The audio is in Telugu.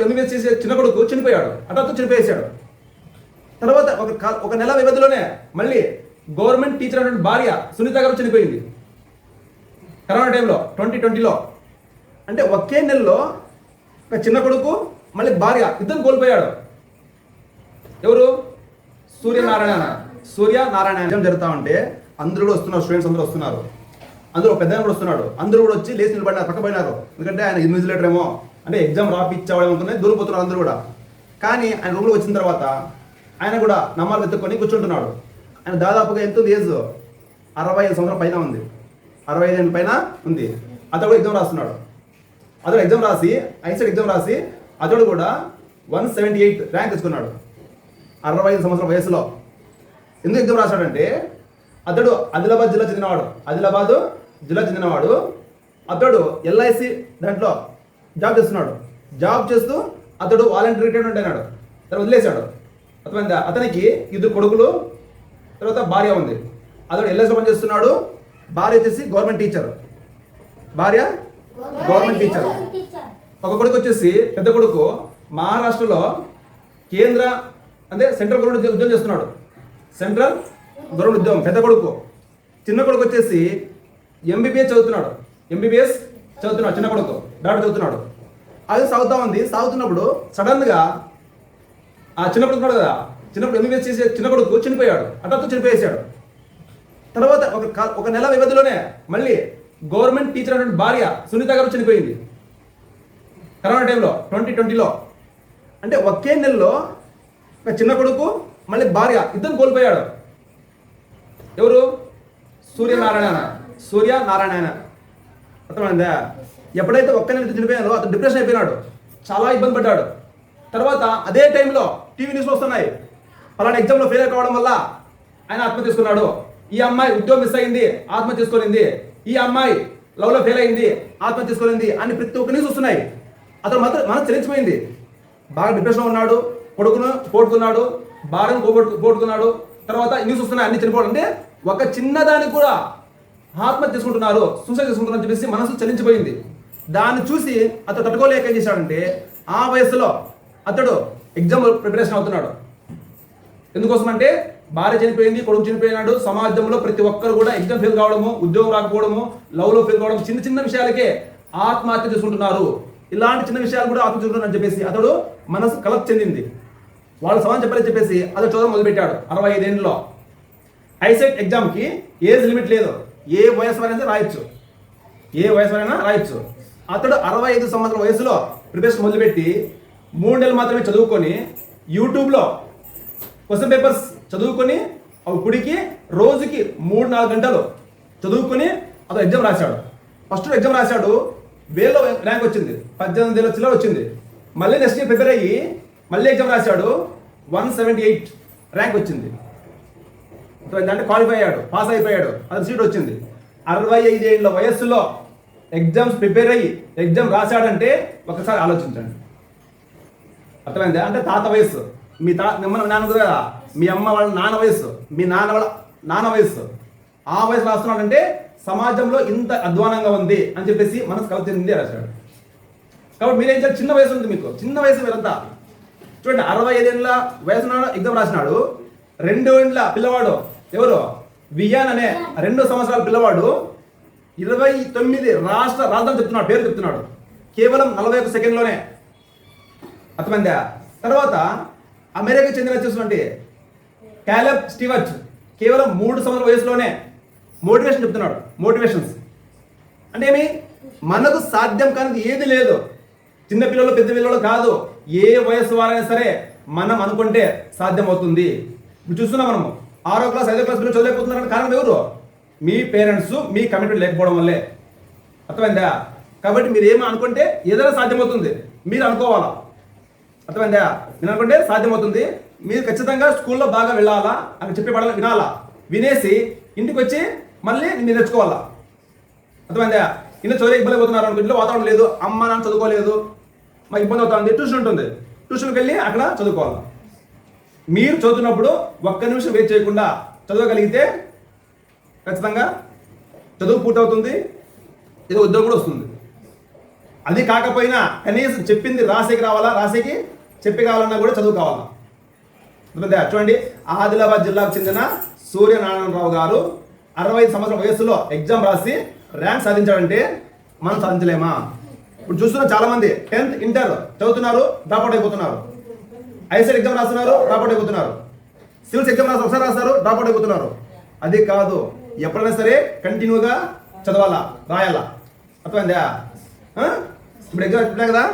ఎంబీబీఎస్ చేసే చిన్న కొడుకు చనిపోయాడు హఠాత్తు చనిపోయేశాడు. తర్వాత ఒక ఒక నెల వ్యవధిలోనే మళ్ళీ గవర్నమెంట్ టీచర్ అయినటువంటి భార్య సునీత గారు చనిపోయింది. కరోనా టైంలో ట్వంటీ ట్వంటీలో. అంటే ఒకే నెలలో ఒక చిన్న కొడుకు మళ్ళీ భార్య ఇద్దరు కోల్పోయాడు. ఎవరు? సూర్యనారాయణ. సూర్యనారాయణ ఎగ్జామ్ జరుగుతా ఉంటే అందరూ కూడా వస్తున్నారు స్టూడెంట్స్ అందరూ వస్తున్నారు. అందరూ పెద్ద కూడా వస్తున్నాడు. అందరూ కూడా వచ్చి లేచి నిలబడినారు పక్కపోయినారు ఎందుకంటే ఆయన ఇన్విజిలేటర్ ఏమో అంటే ఎగ్జామ్ రాపిచ్చేవాడు అనుకునే దూరిపోతున్నారు అందరూ కూడా. కానీ ఆయన రూమ్లో వచ్చిన తర్వాత ఆయన కూడా నమ్మాలు వెతుక్కొని కూర్చుంటున్నాడు. ఆయన దాదాపుగా ఎంత ఉంది ఏజ్? అరవై ఐదు సంవత్సరాల పైన ఉంది. అరవై ఐదు ఏళ్ళ పైన ఉంది. అతడు కూడా ఎగ్జామ్ రాస్తున్నాడు. అతడు ఎగ్జామ్ రాసి ఐసెట్ ఎగ్జామ్ రాసి అతడు కూడా వన్ సెవెంటీ ఎయిట్ ర్యాంక్ తెచ్చుకున్నాడు. అరవై ఐదు సంవత్సరాల వయసులో. ఎందుకు ఎగ్జామ్ రాశాడంటే అతడు ఆదిలాబాద్ జిల్లా చెందినవాడు. ఆదిలాబాదు జిల్లా చెందినవాడు. అతడు ఎల్ఐసి దాంట్లో జాబ్ చేస్తున్నాడు. జాబ్ చేస్తూ అతడు వాలంటీర్ రిటైర్మెంట్ అయినాడు తర్వాత వదిలేశాడు. అర్థమైందా? అతనికి ఇద్దరు కొడుకులు తర్వాత భార్య ఉంది. అతడు ఎల్ఐసి పని చేస్తున్నాడు భార్య వచ్చేసి గవర్నమెంట్ టీచర్. భార్య గవర్నమెంట్ టీచర్. ఒక కొడుకు వచ్చేసి పెద్ద కొడుకు మహారాష్ట్రలో కేంద్ర అంటే సెంట్రల్ గవర్నమెంట్ ఉద్యోగం చేస్తున్నాడు. సెంట్రల్ గవర్నమెంట్ ఉద్యోగం పెద్ద కొడుకు. చిన్న కొడుకు వచ్చేసి ఎంబీబీఎస్ చదువుతున్నాడు. ఎంబీబీఎస్ చదువుతున్నాడు చిన్న కొడుకు. డాక్టర్ చదువుతున్నాడు. అది సాగుతా ఉంది. సాగుతున్నప్పుడు సడన్గా ఆ చిన్నప్పుడు ఉన్నాడు కదా చిన్నప్పుడు ఎంబీబీఎస్ చేసే చిన్న కొడుకు చనిపోయాడు. హఠాత్తు చనిపోయేశాడు. తర్వాత ఒక ఒక నెల వ్యవధిలోనే మళ్ళీ గవర్నమెంట్ టీచర్ అయినటువంటి భార్య సునీత గారు చనిపోయింది. కరోనా టైంలో ట్వంటీ ట్వంటీలో. అంటే ఒకే నెలలో ఒక చిన్న కొడుకు మళ్ళీ భార్య ఇద్దరు కోల్పోయాడు. ఎవరు? సూర్యనారాయణ సూర్యనారాయణ అర్థమైందా? ఎప్పుడైతే ఒక్క నెల చనిపోయాడో అతను డిప్రెషన్ అయిపోయినాడు. చాలా ఇబ్బంది పడ్డాడు. తర్వాత అదే టైంలో టీవీ న్యూస్ వస్తున్నాయి. పలానా ఎగ్జామ్లో ఫెయిల్ కావడం వల్ల ఆయన ఆత్మహత్య చేసుకున్నాడు. ఈ అమ్మాయి ఉద్యోగం మిస్ అయింది ఆత్మహత్య చేసుకునింది. ఈ అమ్మాయి లవ్లో ఫెయిల్ అయింది ఆత్మహత్య చేసుకునింది అని ప్రతి ఒక్క న్యూస్ వస్తున్నాయి. అతను మాత్రం మనసు చలించిపోయింది. బాగా డిప్రెషన్లో ఉన్నాడు కొడుకును పోగొట్టుకున్నాడు భార్యను పోగొట్టు పోగొట్టుకున్నాడు. తర్వాత న్యూస్ వస్తున్నాయి అన్ని చనిపోవడం. అంటే ఒక చిన్నదానికి కూడా ఆత్మహత్య చేసుకుంటున్నారు సూసైడ్ చేసుకుంటున్నారు చెప్పేసి మనసు చలించిపోయింది. దాన్ని చూసి అతను తట్టుకోలేక ఏం చేశాడంటే ఆ వయసులో అతడు ఎగ్జామ్ ప్రిపరేషన్ అవుతున్నాడు. ఎందుకోసమంటే భార్య చనిపోయింది కొడుకు చనిపోయినాడు సమాజంలో ప్రతి ఒక్కరు కూడా ఎగ్జామ్ ఫెయిల్ కావడము ఉద్యోగం రాకపోవడము లవ్లో ఫెయిల్ కావడం చిన్న చిన్న విషయాలకే ఆత్మహత్య చేసుకుంటున్నారు. ఇలాంటి చిన్న విషయాలు కూడా ఆత్మహత్య అని చెప్పేసి అతడు మనసు కలప్ చెందింది. వాళ్ళు సమాజం చెప్పాలని చెప్పేసి అతడు చదవడం మొదలుపెట్టాడు అరవై ఐదేళ్ళలో ఐసెట్ ఎగ్జామ్కి ఏజ్ లిమిట్ లేదు. ఏ వయసు వరైనా రాయొచ్చు. ఏ వయసు వరైనా రాయొచ్చు. అతడు అరవై ఐదు సంవత్సరాల వయసులో ప్రిపరేషన్ మొదలుపెట్టి మూడు నెలలు మాత్రమే చదువుకొని యూట్యూబ్లో క్వశ్చన్ పేపర్స్ చదువుకొని అప్పుడికి రోజుకి మూడు నాలుగు గంటలు చదువుకొని అతను ఎగ్జామ్ రాశాడు. ఫస్ట్ ఎగ్జామ్ రాశాడు. వేలో ర్యాంక్ వచ్చింది. పద్దెనిమిది వేల చిల్లర వచ్చింది. మళ్ళీ నెక్స్ట్ ఇయర్ ప్రిపేర్ అయ్యి మళ్ళీ ఎగ్జామ్ రాశాడు. వన్ సెవెంటీ ఎయిట్ ర్యాంక్ వచ్చింది. అంటే క్వాలిఫై అయ్యాడు. పాస్ అయిపోయాడు. అది సీట్ వచ్చింది. అరవై ఐదేళ్ళ వయస్సులో ఎగ్జామ్స్ ప్రిపేర్ అయ్యి ఎగ్జామ్ రాశాడంటే ఒకసారి ఆలోచించండి. అర్థమైంది? అంటే తాత వయస్సు. మీ తా మిమ్మల్ని నాన్న కదా? మీ అమ్మ వాళ్ళ నాన్న వయస్సు. మీ నాన్న వాళ్ళ నాన్న వయస్సు. ఆ వయసు రాస్తున్నాడంటే సమాజంలో ఇంత అధ్వానంగా ఉంది అని చెప్పేసి మనసు చెందిందే రాశాడు. కాబట్టి మీరేం చేయాలి? చిన్న వయసు ఉంది మీకు. చిన్న వయసు మీరంతా చూడండి అరవై ఐదేళ్ళ వయసు ఎగ్జామ్ రాసినాడు. రెండు ఏళ్ళ పిల్లవాడు ఎవరు? వియాన్ అనే రెండు సంవత్సరాల పిల్లవాడు ఇరవై తొమ్మిది రాష్ట్ర రాజధాని చెప్తున్నాడు పేరు చెప్తున్నాడు. కేవలం నలభై ఒక సెకండ్లోనే. అర్థమైందా? తర్వాత అమెరికా చెందిన వచ్చేటువంటి క్యాలబ్ స్టీవర్ట్ కేవలం మూడు సంవత్సరాల వయసులోనే మోటివేషన్ చెప్తున్నాడు. మోటివేషన్స్. అంటే ఏమి? మనకు సాధ్యం కానిది ఏది లేదు. చిన్న పిల్లలు పెద్ద పిల్లలు కాదు. ఏ వయసు వారైనా సరే మనం అనుకుంటే సాధ్యం అవుతుంది ఇప్పుడు చూస్తున్నాం మనము. ఆరో క్లాస్ ఐదో క్లాస్ పిల్లలు చదివిపోతున్నారని కారణం ఎవరు? మీ పేరెంట్స్ మీ కమిట్మెంట్ లేకపోవడం వల్లే. అర్థమైందా? కాబట్టి మీరు ఏమో అనుకుంటే ఏదైనా సాధ్యమవుతుంది. మీరు అనుకోవాలా? అర్థమైందా? నేను అనుకుంటే సాధ్యమవుతుంది. మీరు ఖచ్చితంగా స్కూల్లో బాగా వెళ్ళాలా? అని చెప్పే పడాలి వినాలా? వినేసి ఇంటికి వచ్చి మళ్ళీ మీరు నేర్చుకోవాలా? అర్థమైందా? ఇంట్లో చదివే ఇబ్బంది పోతున్నారు అనుకో ఇంట్లో వాతావరణం లేదు అమ్మ నాన్న చదువుకోలేదు. మాకు ఇబ్బంది అవుతుంది ట్యూషన్ ఉంటుంది. ట్యూషన్కి వెళ్ళి అక్కడ చదువుకోవాలి? మీరు చదువుతున్నప్పుడు ఒక్క నిమిషం వెయిట్ చేయకుండా చదవగలిగితే ఖచ్చితంగా చదువు పూర్తవుతుంది ఇది ఉద్యోగం కూడా వస్తుంది. అది కాకపోయినా కనీసం చెప్పింది రాశికి రావాలా రాశికి చెప్పి కావాలన్నా కూడా చదువు కావాలా? చూడండి ఆదిలాబాద్ జిల్లాకు చెందిన సూర్యనారాయణరావు గారు అరవై ఐదు సంవత్సరాల వయస్సులో ఎగ్జామ్ రాసి ర్యాంక్ సాధించాడంటే మనం సాధించలేమా? ఇప్పుడు చూస్తున్న చాలా మంది టెన్త్ ఇంటర్ చదువుతున్నారు డ్రాప్అవుట్ అయిపోతున్నారు. ఐసెట్ ఎగ్జామ్ రాస్తున్నారు డ్రాప్అవుట్ అయిపోతున్నారు. సివిల్స్ ఎగ్జామ్ రాసి ఒకసారి రాస్తారు డ్రాప్అవుట్ అయిపోతున్నారు. అది కాదు. ఎప్పుడైనా సరే కంటిన్యూగా చదవాలా రాయాలా? అర్థమైందా? ఇప్పుడు ఎగ్జామ్ చెప్పినా కదా?